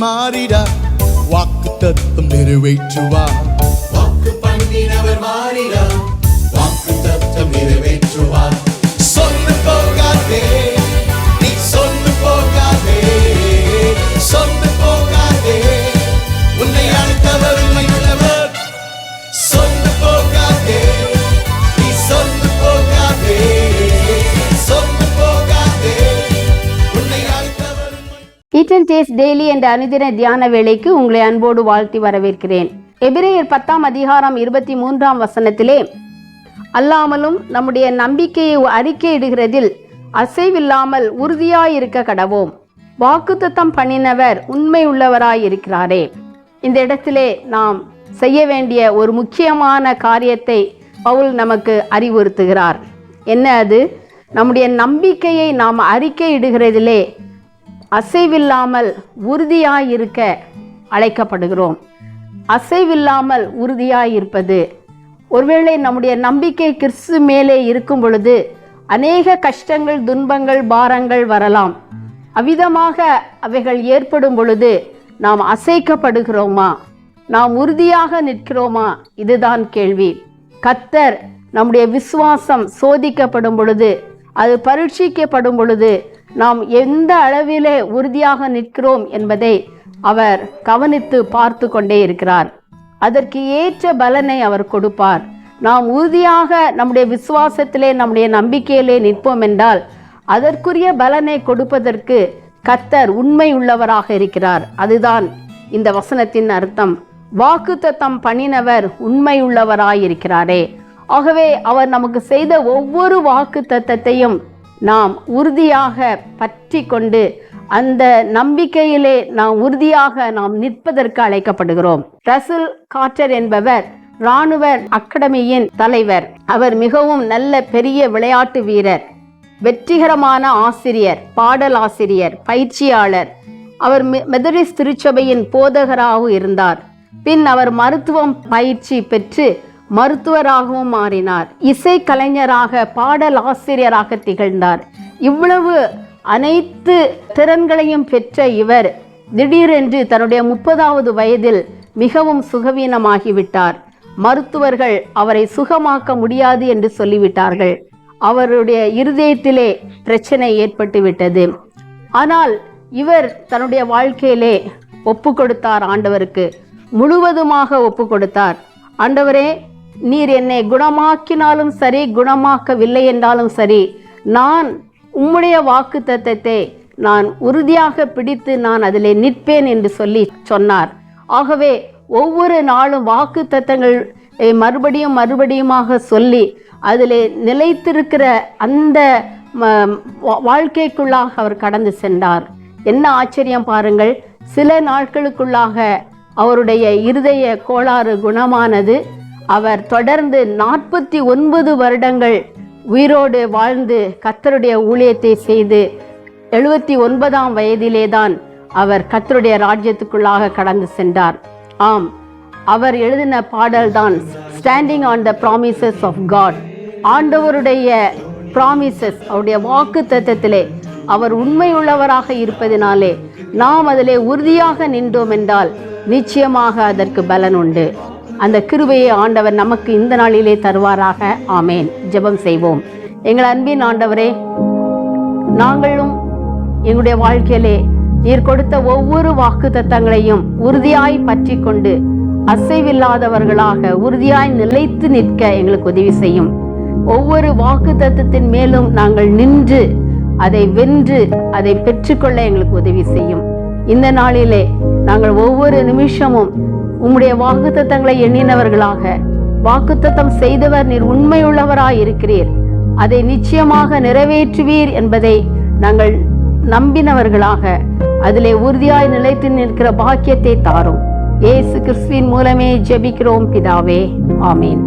மாறிட. வாக்கு தத்துவம் நிறைவேற்றுவார். ஈட் டெய்லி என்ற அனுதின தியான வேளைக்கு உங்களை அன்போடு வாழ்த்தி வரவேற்கிறேன். எபிரேயர் பத்தாம் அதிகாரம் இருபத்தி மூன்றாம் வசனத்திலே அல்லாமலும் நம்முடைய நம்பிக்கையை அறிக்கையிடுகிறதில் அசைவில்லாமல் உறுதியாயிருக்க கடவோம். வாக்குத்தத்தம் பண்ணினவர் உண்மை உள்ளவராயிருக்கிறாரே இந்த இடத்திலே நாம் செய்ய வேண்டிய ஒரு முக்கியமான காரியத்தை பவுல் நமக்கு அறிவுறுத்துகிறார். என்ன அது? நம்முடைய நம்பிக்கையை நாம் அறிக்கையிடுகிறதிலே அசைவில்லாமல் உறுதியாயிருக்க அழைக்கப்படுகிறோம். அசைவில்லாமல் உறுதியாயிருப்பது ஒருவேளை நம்முடைய நம்பிக்கை கிறிஸ்து மேலே இருக்கும் பொழுது அநேக கஷ்டங்கள் துன்பங்கள் பாரங்கள் வரலாம். அவ்விதமாக அவைகள் ஏற்படும் பொழுது நாம் அசைக்கப்படுகிறோமா? நாம் உறுதியாக நிற்கிறோமா? இதுதான் கேள்வி. கத்தர் நம்முடைய விசுவாசம் சோதிக்கப்படும் பொழுது அது பரீட்சிக்கப்படும் பொழுது நாம் எந்த அளவிலே உறுதியாக நிற்கிறோம் என்பதை அவர் கவனித்து பார்த்து கொண்டே இருக்கிறார். அதற்கு ஏற்ற பலனை அவர் கொடுப்பார். நாம் உறுதியாக நம்முடைய விசுவாசத்திலே நம்முடைய நம்பிக்கையிலே நிற்போம் என்றால் அதற்குரிய பலனை கொடுப்பதற்கு கத்தர் உண்மை உள்ளவராக இருக்கிறார். அதுதான் இந்த வசனத்தின் அர்த்தம். வாக்குத்தத்தம் பண்ணினவர் உண்மை உள்ளவராயிருக்கிறாரே ஆகவே அவர் நமக்கு செய்த ஒவ்வொரு வாக்கு தத்தத்தையும் நாம் உறுதியாக பற்றி கொண்டு அந்த நம்பிக்கையிலே நாம் உறுதியாக நாம் நிற்பதற்கு அழைக்கப்படுகிறோம். ரசில் காட்டர் என்பவர் இராணுவ அகாடமியின் தலைவர். அவர் மிகவும் நல்ல பெரிய விளையாட்டு வீரர் வெற்றிகரமான ஆசிரியர் பாடல் ஆசிரியர் பயிற்சியாளர். அவர் மெ- திருச்சபையின் போதகராகவும் இருந்தார். பின் அவர் மருத்துவம் பயிற்சி பெற்று மருத்துவராகவும் மாறினார். இசை கலைஞராக பாடல் ஆசிரியராக திகழ்ந்தார். இவ்வளவு அனைத்து திறன்களையும் பெற்ற இவர் திடீரென்று தன்னுடைய முப்பதாவது வயதில் மிகவும் சுகவீனமாகிவிட்டார். மருத்துவர்கள் அவரை சுகமாக்க முடியாது என்று சொல்லிவிட்டார்கள். அவருடைய இருதயத்திலே பிரச்சனை ஏற்பட்டுவிட்டது. ஆனால் இவர் தன்னுடைய வாழ்க்கையிலே ஒப்பு கொடுத்தார் ஆண்டவருக்கு. முழுவதுமாக ஒப்பு கொடுத்தார் ஆண்டவரே நீர் என்னை குணமாக்கினாலும் சரி குணமாக்கவில்லை என்றாலும் சரி நான் உம்முடைய வாக்கு தத்தத்தை நான் உறுதியாக பிடித்து நான் அதிலே நிற்பேன் என்று சொல்லி சொன்னார். ஆகவே ஒவ்வொரு நாளும் வாக்கு தத்தங்கள் மறுபடியும் மறுபடியுமாக சொல்லி அதிலே நிலைத்திருக்கிற அந்த ம- வா- வாழ்க்கைக்குள்ளாக அவர் கடந்து சென்றார். என்ன ஆச்சரியம் பாருங்கள் சில நாட்களுக்குள்ளாக அவருடைய இருதய கோளாறு குணமானது. அவர் தொடர்ந்து நாற்பத்தி ஒன்பது வருடங்கள் உயிரோடு வாழ்ந்து கத்தருடைய ஊழியத்தை செய்து எழுபத்தி ஒன்பதாம் வயதிலே தான் அவர் கத்தருடைய ராஜ்யத்துக்குள்ளாக கடந்து சென்றார். ஆம் அவர் எழுதின பாடல்தான் standing on the promises of God ஆண்டவருடைய ப்ராமிசஸ் அவருடைய வாக்கு தத்துவத்திலே அவர் உண்மையுள்ளவராக இருப்பதினாலே நாம் அதிலே உறுதியாக நின்றோம் என்றால் நிச்சயமாக அதற்கு பலன் உண்டு. அந்த கிருபையை ஆண்டவர் நமக்கு இந்த நாளிலே தருவாராக. ஆமேன். ஜெபம் செய்வோம். எங்கள் அன்பின் ஆண்டவரே நாங்களும் எங்களுடைய வாழ்க்கையிலே நீர் கொடுத்த ஒவ்வொரு வாக்கு தத்தங்களையும் உறுதியாய் பற்றி கொண்டு அசைவில்லாதவர்களாக உறுதியாய் நிலைத்து நிற்க எங்களுக்கு உதவி செய்யும். ஒவ்வொரு வாக்கு தத்தத்தின் மேலும் நாங்கள் நின்று அதை வென்று அதை பெற்றுக்கொள்ள எங்களுக்கு உதவி செய்யும். இந்த நாளிலே நாங்கள் ஒவ்வொரு நிமிஷமும் உம்முடைய வாக்குத்தத்தங்களை எண்ணினவர்களாக வாக்குத்தத்தம் செய்தவர் நீர் உண்மையுள்ளவராய் இருக்கிறீர் அதை நிச்சயமாக நிறைவேற்றுவீர் என்பதை நாங்கள் நம்பினவர்களாக அதிலே உறுதியாய் நிலைத்து நிற்கிற பாக்கியத்தை தாரும். ஏசு கிறிஸ்துவின் மூலமே ஜெபிக்கிறோம் பிதாவே. ஆமீன்.